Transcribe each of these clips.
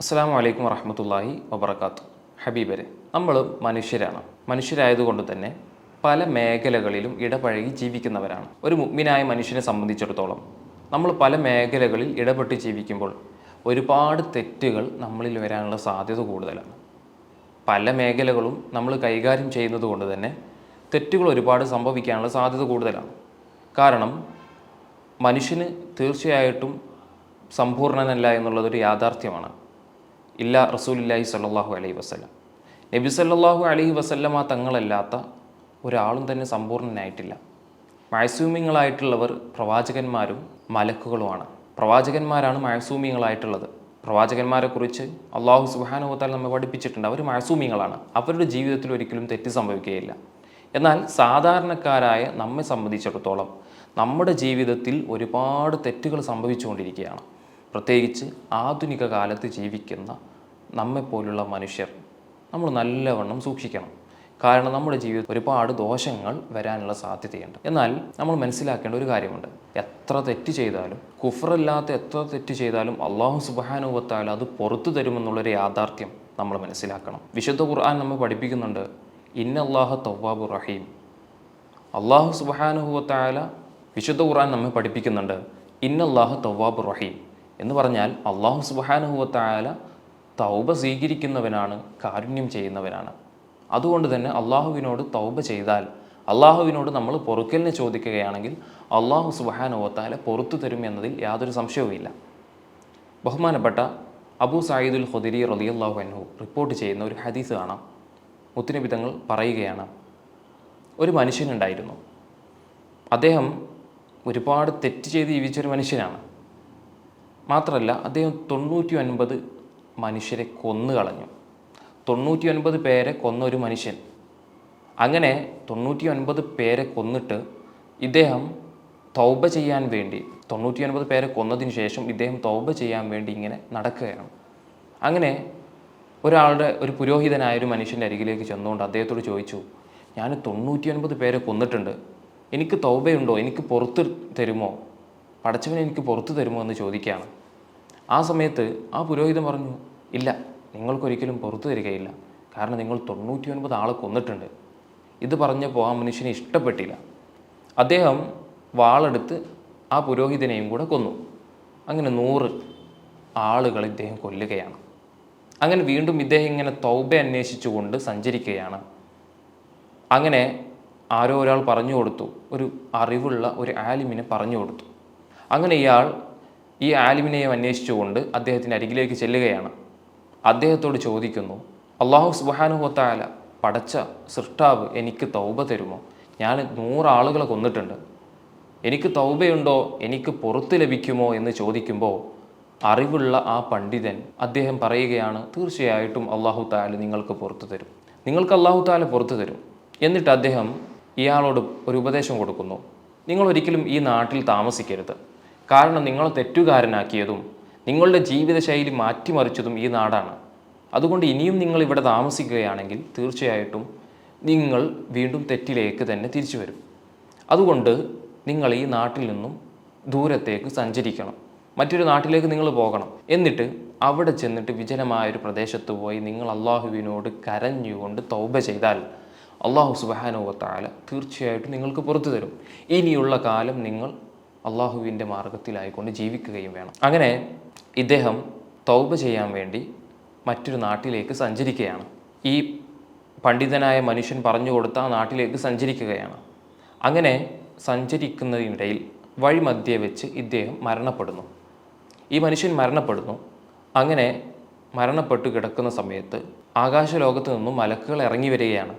അസ്സാം വലൈക്കും വറഹമത്തല്ലാഹി വബർക്കാത്തു ഹബീബരെ നമ്മൾ മനുഷ്യരാണ്. മനുഷ്യരായതുകൊണ്ട് തന്നെ പല മേഖലകളിലും ഇടപഴകി ജീവിക്കുന്നവരാണ്. ഒരു മുഗ്മിനായ മനുഷ്യനെ സംബന്ധിച്ചിടത്തോളം നമ്മൾ പല മേഖലകളിൽ ഇടപെട്ട് ജീവിക്കുമ്പോൾ ഒരുപാട് തെറ്റുകൾ നമ്മളിൽ വരാനുള്ള സാധ്യത കൂടുതലാണ്. പല മേഖലകളും നമ്മൾ കൈകാര്യം ചെയ്യുന്നത് കൊണ്ട് തന്നെ തെറ്റുകൾ ഒരുപാട് സംഭവിക്കാനുള്ള സാധ്യത കൂടുതലാണ്. കാരണം മനുഷ്യന് തീർച്ചയായിട്ടും സമ്പൂർണനല്ല എന്നുള്ളതൊരു യാഥാർത്ഥ്യമാണ്. ഇല്ല റസൂലില്ലാഹി സല്ലാഹു അലൈഹി വസ്ലം നബി സല്ലാഹു അലൈഹി വസല്ലമ തങ്ങളല്ലാത്ത ഒരാളും തന്നെ സമ്പൂർണനായിട്ടില്ല മഴസൂമ്യങ്ങളായിട്ടുള്ളവർ പ്രവാചകന്മാരും മലക്കുകളുമാണ്. പ്രവാചകന്മാരാണ് മഴസൂമ്യങ്ങളായിട്ടുള്ളത് പ്രവാചകന്മാരെക്കുറിച്ച് അള്ളാഹു സുബാനുഭവത്താൽ നമ്മെ പഠിപ്പിച്ചിട്ടുണ്ട്. അവർ മഴസൂമ്യങ്ങളാണ് അവരുടെ ജീവിതത്തിൽ ഒരിക്കലും തെറ്റ് സംഭവിക്കുകയില്ല. എന്നാൽ സാധാരണക്കാരായ നമ്മെ സംബന്ധിച്ചിടത്തോളം നമ്മുടെ ജീവിതത്തിൽ ഒരുപാട് തെറ്റുകൾ സംഭവിച്ചുകൊണ്ടിരിക്കുകയാണ്. പ്രത്യേകിച്ച് ആധുനിക കാലത്ത് ജീവിക്കുന്ന നമ്മെപ്പോലുള്ള മനുഷ്യർ നമ്മൾ നല്ലവണ്ണം സൂക്ഷിക്കണം. കാരണം നമ്മുടെ ജീവിതത്തിൽ ഒരുപാട് ദോഷങ്ങൾ വരാനുള്ള സാധ്യതയുണ്ട്. എന്നാൽ നമ്മൾ മനസ്സിലാക്കേണ്ട ഒരു കാര്യമുണ്ട്. എത്ര തെറ്റ് ചെയ്താലും കുഫറല്ലാത്ത എത്ര തെറ്റ് ചെയ്താലും അള്ളാഹു സുബാനുവത്താൽ അത് പുറത്തു തരുമെന്നുള്ളൊരു യാഥാർത്ഥ്യം നമ്മൾ മനസ്സിലാക്കണം. വിശുദ്ധ ഖുർആൻ നമ്മൾ പഠിപ്പിക്കുന്നുണ്ട് ഇന്ന അള്ളാഹു തവ്വാബു റഹീം. അള്ളാഹു സുബാനുഹുവത്തായ വിശുദ്ധ ഖുർആൻ നമ്മെ പഠിപ്പിക്കുന്നുണ്ട് ഇന്ന ഇന്നല്ലാഹു തവ്വാബു റഹീം. എന്ന് പറഞ്ഞാൽ അള്ളാഹു സുബാനുഹുവത്തായ തൗബ സ്വീകരിക്കുന്നവനാണ് കാരുണ്യം ചെയ്യുന്നവനാണ്. അതുകൊണ്ട് തന്നെ അള്ളാഹുവിനോട് തൗബ ചെയ്താൽ അള്ളാഹുവിനോട് നമ്മൾ പൊറുക്കലിനെ ചോദിക്കുകയാണെങ്കിൽ അള്ളാഹു സുബാനുവത്താല പുറത്തു തരും എന്നതിൽ യാതൊരു സംശയവുമില്ല. ബഹുമാനപ്പെട്ട അബൂ സായിദുൽ ഹുദിരി റലിയല്ലാഹു അൻഹു റിപ്പോർട്ട് ചെയ്യുന്ന ഒരു ഹദീസ് കാണാം. മുത്തിനിബിതങ്ങൾ പറയുകയാണ് ഒരു മനുഷ്യനുണ്ടായിരുന്നു. അദ്ദേഹം ഒരുപാട് തെറ്റ് ചെയ്ത് ജീവിച്ചൊരു മനുഷ്യനാണ്. മാത്രമല്ല അദ്ദേഹം തൊണ്ണൂറ്റി ഒൻപത് മനുഷ്യരെ കൊന്നു കളഞ്ഞു. തൊണ്ണൂറ്റി ഒൻപത് പേരെ കൊന്ന ഒരു മനുഷ്യൻ. അങ്ങനെ തൊണ്ണൂറ്റി ഒൻപത് പേരെ കൊന്നിട്ട് ഇദ്ദേഹം തൗബ ചെയ്യാൻ വേണ്ടി തൊണ്ണൂറ്റി ഒൻപത് പേരെ കൊന്നതിന് ശേഷം ഇദ്ദേഹം തൗബ ചെയ്യാൻ വേണ്ടി ഇങ്ങനെ നടക്കുകയാണ്. അങ്ങനെ ഒരാളുടെ ഒരു പുരോഹിതനായ ഒരു മനുഷ്യന്റെ അരികിലേക്ക് ചെന്നുകൊണ്ട് അദ്ദേഹത്തോട് ചോദിച്ചു ഞാൻ തൊണ്ണൂറ്റി ഒൻപത് പേരെ കൊന്നിട്ടുണ്ട്. എനിക്ക് തൗബയുണ്ടോ? എനിക്ക് പുറത്ത് തരുമോ? പടച്ചവനെ എനിക്ക് പുറത്ത് തരുമോ? എന്ന് ചോദിക്കുകയാണ്. ആ സമയത്ത് ആ പുരോഹിതൻ പറഞ്ഞു ഇല്ല നിങ്ങൾക്കൊരിക്കലും പുറത്തു തരികയില്ല. കാരണം നിങ്ങൾ തൊണ്ണൂറ്റി ഒൻപത് ആളെ കൊന്നിട്ടുണ്ട്. ഇത് പറഞ്ഞപ്പോൾ ആ മനുഷ്യനെ ഇഷ്ടപ്പെട്ടില്ല. അദ്ദേഹം വാളെടുത്ത് ആ പുരോഹിതനെയും കൂടെ കൊന്നു. അങ്ങനെ നൂറ് ആളുകൾ ഇദ്ദേഹം കൊല്ലുകയാണ്. അങ്ങനെ വീണ്ടും ഇദ്ദേഹം ഇങ്ങനെ തൗബ അന്വേഷിച്ചുകൊണ്ട് സഞ്ചരിക്കുകയാണ്. അങ്ങനെ ആരോ ഒരാൾ പറഞ്ഞു കൊടുത്തു. ഒരു അറിവുള്ള ഒരു ആലിമിനെ പറഞ്ഞു കൊടുത്തു. അങ്ങനെ ഇയാൾ ഈ ആലിമിനെയും അന്വേഷിച്ചുകൊണ്ട് അദ്ദേഹത്തിന്റെ അരികിലേക്ക് ചെല്ലുകയാണ്. അദ്ദേഹത്തോട് ചോദിക്കുന്നു അള്ളാഹു സുബാനുഹത്തായാല പടച്ച സൃഷ്ടാവ് എനിക്ക് തൗബ തരുമോ? ഞാൻ നൂറാളുകളെ കൊന്നിട്ടുണ്ട്. എനിക്ക് തൗബയുണ്ടോ? എനിക്ക് പുറത്ത് ലഭിക്കുമോ? എന്ന് ചോദിക്കുമ്പോൾ അറിവുള്ള ആ പണ്ഡിതൻ അദ്ദേഹം പറയുകയാണ് തീർച്ചയായിട്ടും അള്ളാഹു താല നിങ്ങൾക്ക് പുറത്തു തരും. നിങ്ങൾക്ക് അള്ളാഹു താല പുറത്തു തരും. എന്നിട്ട് അദ്ദേഹം ഇയാളോട് ഒരു ഉപദേശം കൊടുക്കുന്നു. നിങ്ങൾ ഒരിക്കലും ഈ നാട്ടിൽ താമസിക്കരുത്. കാരണം നിങ്ങളെ തെറ്റുകാരനാക്കിയതും നിങ്ങളുടെ ജീവിതശൈലി മാറ്റിമറിച്ചതും ഈ നാടാണ്. അതുകൊണ്ട് ഇനിയും നിങ്ങൾ ഇവിടെ താമസിക്കുകയാണെങ്കിൽ തീർച്ചയായിട്ടും നിങ്ങൾ വീണ്ടും തെറ്റിലേക്ക് തന്നെ തിരിച്ചു വരും. അതുകൊണ്ട് നിങ്ങൾ ഈ നാട്ടിൽ നിന്നും ദൂരത്തേക്ക് സഞ്ചരിക്കണം. മറ്റൊരു നാട്ടിലേക്ക് നിങ്ങൾ പോകണം. എന്നിട്ട് അവിടെ ചെന്നിട്ട് വിജനമായ ഒരു പ്രദേശത്ത് പോയി നിങ്ങൾ അള്ളാഹുവിനോട് കരഞ്ഞുകൊണ്ട് തൗബ ചെയ്താൽ അള്ളാഹു സുബാനുവത്താല തീർച്ചയായിട്ടും നിങ്ങൾക്ക് പുറത്തു തരും. ഇനിയുള്ള കാലം നിങ്ങൾ അള്ളാഹുവിന്റെ മാർഗത്തിലായിക്കൊണ്ട് ജീവിക്കുകയും വേണം. അങ്ങനെ ഇദ്ദേഹം തൗബ ചെയ്യാൻ വേണ്ടി മറ്റൊരു നാട്ടിലേക്ക് സഞ്ചരിക്കുകയാണ്. ഈ പണ്ഡിതനായ മനുഷ്യൻ പറഞ്ഞു കൊടുത്ത ആ നാട്ടിലേക്ക് സഞ്ചരിക്കുകയാണ്. അങ്ങനെ സഞ്ചരിക്കുന്നതിനിടയിൽ വഴിമധ്യേ വെച്ച് ഇദ്ദേഹം മരണപ്പെടുന്നു. ഈ മനുഷ്യൻ മരണപ്പെടുന്നു. അങ്ങനെ മരണപ്പെട്ടു കിടക്കുന്ന സമയത്ത് ആകാശലോകത്ത് നിന്നും മലക്കുകൾ ഇറങ്ങി വരികയാണ്.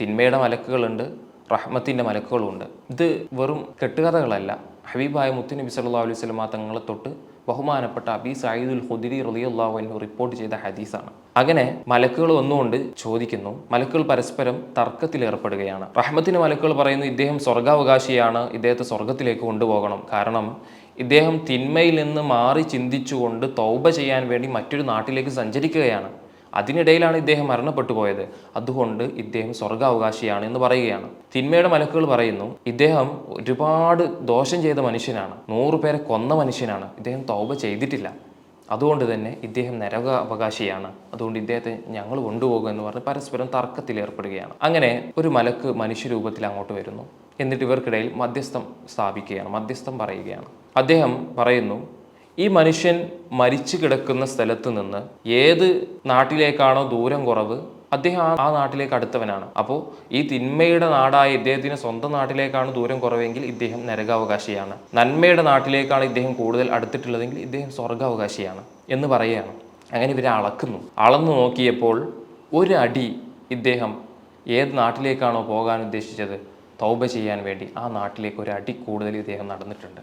തിന്മയുടെ മലക്കുകളുണ്ട്. റഹ്മത്തിന്റെ മലക്കുകളുണ്ട്. ഇത് വെറും കെട്ടുകഥകളല്ല. ഹബീബായ മുത്തുനബി സല്ലാ അലൈഹി സ്വലമ തങ്ങളെ തൊട്ട് ബഹുമാനപ്പെട്ട അബി സയ്യിദുൽ ഹുദിരി റലിയുള്ളാഹു എന്ന് റിപ്പോർട്ട് ചെയ്ത ഹദീസാണ്. അങ്ങനെ മലക്കുകൾ വന്നുകൊണ്ട് ചോദിക്കുന്നു മലക്കുകൾ പരസ്പരം തർക്കത്തിൽ ഏർപ്പെടുകയാണ് റഹ്മത്തിന് മലക്കുകൾ പറയുന്നു ഇദ്ദേഹം സ്വർഗാവകാശിയാണ് ഇദ്ദേഹത്തെ സ്വർഗത്തിലേക്ക് കൊണ്ടുപോകണം. കാരണം ഇദ്ദേഹം തിന്മയിൽ നിന്ന് മാറി ചിന്തിച്ചുകൊണ്ട് തൗബ ചെയ്യാൻ വേണ്ടി മറ്റൊരു നാട്ടിലേക്ക് സഞ്ചരിക്കുകയാണ്. അതിനിടയിലാണ് ഇദ്ദേഹം മരണപ്പെട്ടു പോയത്. അതുകൊണ്ട് ഇദ്ദേഹം സ്വർഗാവകാശിയാണ് എന്ന് പറയുകയാണ്. തിന്മയുടെ മലക്കുകൾ പറയുന്നു ഇദ്ദേഹം ഒരുപാട് ദോഷം ചെയ്ത മനുഷ്യനാണ്. നൂറു പേരെ കൊന്ന മനുഷ്യനാണ്. ഇദ്ദേഹം തൗബ ചെയ്തിട്ടില്ല. അതുകൊണ്ട് തന്നെ ഇദ്ദേഹം നരക അവകാശിയാണ് അതുകൊണ്ട് ഇദ്ദേഹത്തെ ഞങ്ങൾ കൊണ്ടുപോകുക എന്ന് പറഞ്ഞ് പരസ്പരം തർക്കത്തിൽ ഏർപ്പെടുകയാണ്. അങ്ങനെ ഒരു മലക്ക് മനുഷ്യരൂപത്തിൽ അങ്ങോട്ട് വരുന്നു. എന്നിട്ട് ഇവർക്കിടയിൽ മധ്യസ്ഥം സ്ഥാപിക്കുകയാണ് മധ്യസ്ഥം പറയുകയാണ്. അദ്ദേഹം പറയുന്നു ഈ മനുഷ്യൻ മരിച്ചു കിടക്കുന്ന സ്ഥലത്ത് നിന്ന് ഏത് നാട്ടിലേക്കാണോ ദൂരം കുറവ് അദ്ദേഹം ആ- നാട്ടിലേക്ക് അടുത്തവനാണ്. അപ്പോൾ ഈ തിന്മയുടെ നാടായ ഇദ്ദേഹത്തിന് സ്വന്തം നാട്ടിലേക്കാണ് ദൂരം കുറവെങ്കിൽ ഇദ്ദേഹം നരകാവകാശിയാണ്. നന്മയുടെ നാട്ടിലേക്കാണ് ഇദ്ദേഹം കൂടുതൽ അടുത്തിട്ടുള്ളതെങ്കിൽ ഇദ്ദേഹം സ്വർഗാവകാശിയാണ് എന്ന് പറയുകയാണ്. അങ്ങനെ ഇവരെ അളക്കുന്നു. അളന്നു നോക്കിയപ്പോൾ ഒരടി ഇദ്ദേഹം ഏത് നാട്ടിലേക്കാണോ പോകാൻ ഉദ്ദേശിച്ചത്? തൗബ ചെയ്യാൻ വേണ്ടി ആ നാട്ടിലേക്ക് ഒരു അടി കൂടുതൽ ഇദ്ദേഹം നടന്നിട്ടുണ്ട്.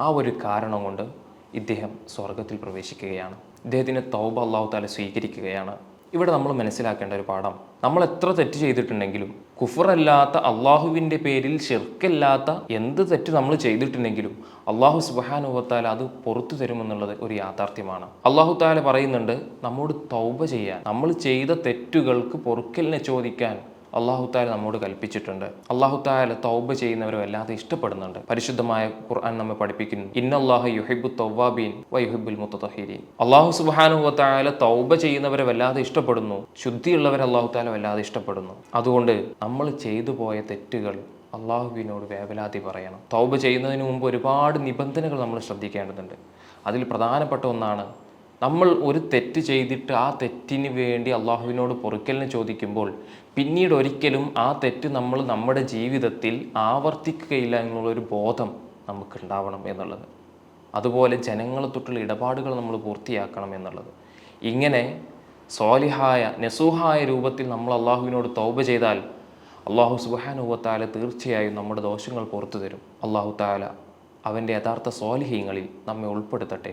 ആ ഒരു കാരണം കൊണ്ട് ഇദ്ദേഹം സ്വർഗത്തിൽ പ്രവേശിക്കുകയാണ്. ഇദ്ദേഹത്തിന്റെ തൗബ അള്ളാഹു താല സ്വീകരിക്കുകയാണ്. ഇവിടെ നമ്മൾ മനസ്സിലാക്കേണ്ട ഒരു പാഠം. നമ്മൾ എത്ര തെറ്റ് ചെയ്തിട്ടുണ്ടെങ്കിലും കുഫറല്ലാത്ത അള്ളാഹുവിന്റെ പേരിൽ ഷിർക്കല്ലാത്ത എന്ത് തെറ്റ് നമ്മൾ ചെയ്തിട്ടുണ്ടെങ്കിലും അള്ളാഹു സുബഹാനുഭവത്താൽ അത് പുറത്തു തരുമെന്നുള്ളത് ഒരു യാഥാർത്ഥ്യമാണ്. അള്ളാഹു താല പറയുന്നുണ്ട് നമ്മോട് തൗബ ചെയ്യാൻ നമ്മൾ ചെയ്ത തെറ്റുകൾക്ക് പൊറുക്കലിനെ ചോദിക്കാൻ അള്ളാഹു താല നമ്മോട് കൽപ്പിച്ചിട്ടുണ്ട്. അള്ളാഹു താല തൗബ ചെയ്യുന്നവരെ വല്ലാതെ ഇഷ്ടപ്പെടുന്നുണ്ട്. പരിശുദ്ധമായ ഖുർആൻ നമ്മെ പഠിപ്പിക്കുന്നു. ഇന്നല്ലാഹു യുഹിബു തൗവാബീൻ വ യുഹിബുൽ മുത്തഹീരീൻ അള്ളാഹു താല തൗബ ചെയ്യുന്നവരെ വല്ലാതെ ഇഷ്ടപ്പെടുന്നു. ശുദ്ധിയുള്ളവരെ അള്ളാഹു താല വല്ലാതെ ഇഷ്ടപ്പെടുന്നു. അതുകൊണ്ട് നമ്മൾ ചെയ്തു പോയ തെറ്റുകൾ അള്ളാഹുവിനോട് വേവലാതി പറയണം. തൗബ ചെയ്യുന്നതിന് മുമ്പ് ഒരുപാട് നിബന്ധനകൾ നമ്മൾ ശ്രദ്ധിക്കേണ്ടതുണ്ട്. അതിൽ പ്രധാനപ്പെട്ട ഒന്നാണ് നമ്മൾ ഒരു തെറ്റ് ചെയ്തിട്ട് ആ തെറ്റിന് വേണ്ടി അള്ളാഹുവിനോട് പൊറുക്കലിന് ചോദിക്കുമ്പോൾ പിന്നീട് ഒരിക്കലും ആ തെറ്റ് നമ്മൾ നമ്മുടെ ജീവിതത്തിൽ ആവർത്തിക്കുകയില്ല എന്നുള്ളൊരു ബോധം നമുക്കുണ്ടാവണം എന്നുള്ളത്. അതുപോലെ ജനങ്ങളെ തൊട്ടുള്ള ഇടപാടുകൾ നമ്മൾ പൂർത്തിയാക്കണം എന്നുള്ളത്. ഇങ്ങനെ സ്വാലിഹായ നെസൂഹായ രൂപത്തിൽ നമ്മൾ അള്ളാഹുവിനോട് തൗബ ചെയ്താൽ അള്ളാഹു സുബാനുവത്താല തീർച്ചയായും നമ്മുടെ ദോഷങ്ങൾ പുറത്തു തരും. അള്ളാഹു താല അവന്റെ യഥാർത്ഥ സോലിഹ്യങ്ങളിൽ നമ്മെ ഉൾപ്പെടുത്തട്ടെ.